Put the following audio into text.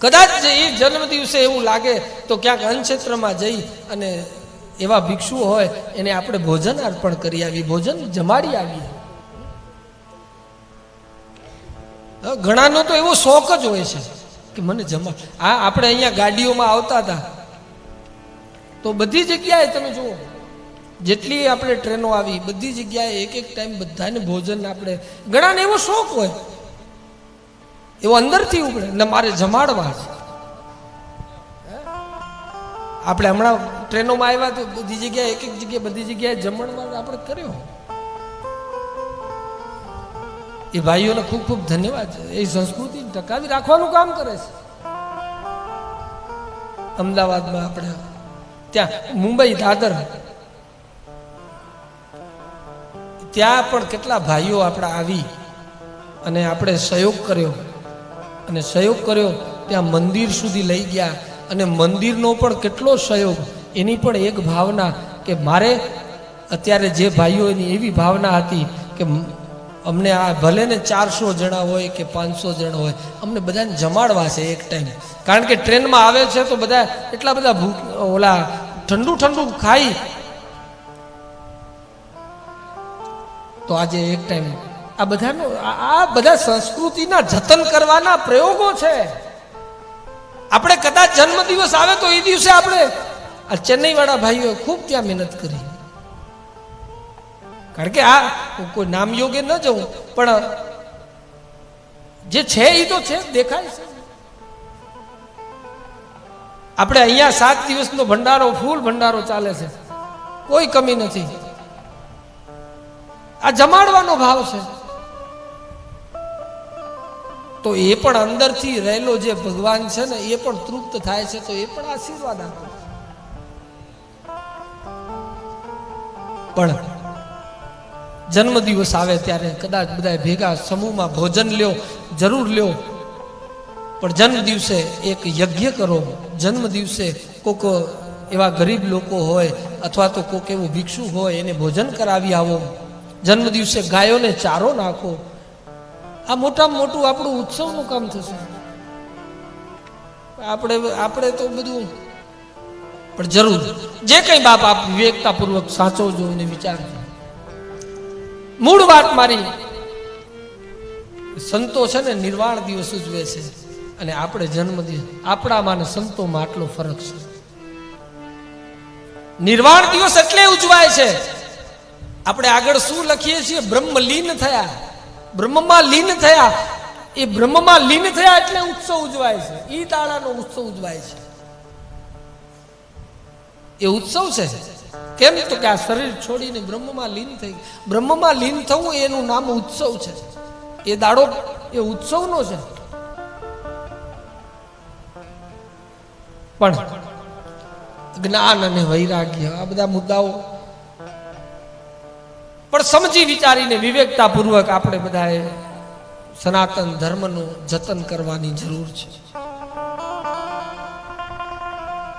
કદાચ એ જન્મ દિવસે એવું લાગે, તો ક્યાંક અન્નક્ષેત્રમાં જઈ અને એવા ભિક્ષુ હોય, એને આપણે ભોજન અર્પણ કરી આવી ભોજન જમાડી આવીએ. ઘણાનો તો એવો શોખ જ હોય છે કે મને જમા આ આપણે અહીંયા ગાડીઓમાં આવતા હતા. તો બધી જગ્યાએ તમે જુઓ, જેટલી આપણે ટ્રેનો આવી, બધી જગ્યાએ એક એક ટાઈમ બધાને ભોજન આપણે ઘણાને એવો શોખ હોય. એવો અંદરથી ઉગડે ને મારે જમાડવા છે. આપણે હમણાં ટ્રેનોમાં આવ્યા તો બધી જગ્યાએ એક એક જગ્યાએ બધી જગ્યાએ જમણવાર આપણે કર્યો. એ ભાઈઓને ખૂબ ખૂબ ધન્યવાદ. એ સંસ્કૃતિ ટકાવી રાખવાનું કામ કરે છે. અમદાવાદમાં આપણે ત્યાં મુંબઈ દાદર. ત્યાં પણ કેટલા ભાઈઓ આપણા આવી અને આપણે સહયોગ કર્યો. અને સહયોગ કર્યો, ત્યાં મંદિર સુધી લઈ ગયા. અને મંદિરનો પણ કેટલો સહયોગ, એની પણ એક ભાવના કે મારે અત્યારે જે ભાઈઓની એવી ભાવના હતી કે અમને આ ભલે ને ચારસો જણા હોય કે પાંચસો જણા હોય, અમને બધાને જમાડવા છે એક ટાઈમ. કારણ કે ટ્રેનમાં આવે છે તો બધા એટલા બધા ભૂખ, ઓલા ઠંડુ ઠંડુ ખાઈ. તો આજે એક ટાઈમ આ બધાનો આ બધા સંસ્કૃતિના જતન કરવાના પ્રયોગો છે. આપણે કદાચ જન્મદિવસ આવે તો એ દિવસે આપણે આ ચેન્નઈ વાળા ભાઈઓએ ખૂબ ત્યાં મહેનત કરી. કારણ કે આ કોઈ નામ યોગે ન જવું પણ જે છે એ તો છે, દેખાય છે. આપણે અહીંયા સાત દિવસનો ભંડારો, ફૂલ ભંડારો ચાલે છે. કોઈ કમી નથી. આ જમાડવાનો ભાવ છે. તો એ પણ અંદરથી રહેલો જે ભગવાન છે ને, એ પણ તૃપ્ત થાય છે, તો એ પણ આશીર્વાદ આપે પણ જન્મદિવસ આવે ત્યારે કદાચ બધા ભેગા સમૂહમાં ભોજન લ્યો, જરૂર લ્યો. પણ જન્મ દિવસે એક યજ્ઞ કરો. જન્મ દિવસે કોક એવા ગરીબ લોકો હોય અથવા તો કોક એવું ભિક્ષુ હોય એને ભોજન કરાવી આવો. જન્મ દિવસે ગાયોને ચારો નાખો. આ મોટામાં મોટું આપણું ઉત્સવનું કામ થશે. આપણે આપણે તો બધું પણ જરૂર. જે કંઈ બાપ આપ વિવેકતાપૂર્વક સાચવજો અને વિચારજો. મૂળ વાત મારી, સંતો છે ને નિર્વાણ દિવસ ઉજવે છે અને આપણે જન્મદિવસ, આપણામાં અને સંતોમાં આટલો ફરક છે. નિર્વાણ દિવસ એટલે ઉજવાય છે. આપણે આગળ શું લખીએ છીએ? બ્રહ્મલીન થયા. બ્રહ્મમાં લીન થયા. એ બ્રહ્મમાં લીન થયા એટલે ઉત્સવ ઉજવાય છે. ઈ તાળાનો ઉત્સવ ઉજવાય છે. એ ઉત્સવ છે. કેમ? તો કે આ શરીર છોડીને બ્રહ્મમાં લીન થઈ બ્રહ્મમાં લીન થવું એનું નામ ઉત્સવ છે. એ દાડો એ ઉત્સવનો છે. પણ જ્ઞાન અને વૈરાગ્ય, આ બધા મુદ્દાઓ પણ સમજી વિચારીને વિવેકતાપૂર્વક આપણે બધાએ સનાતન ધર્મનું જતન કરવાની જરૂર છે.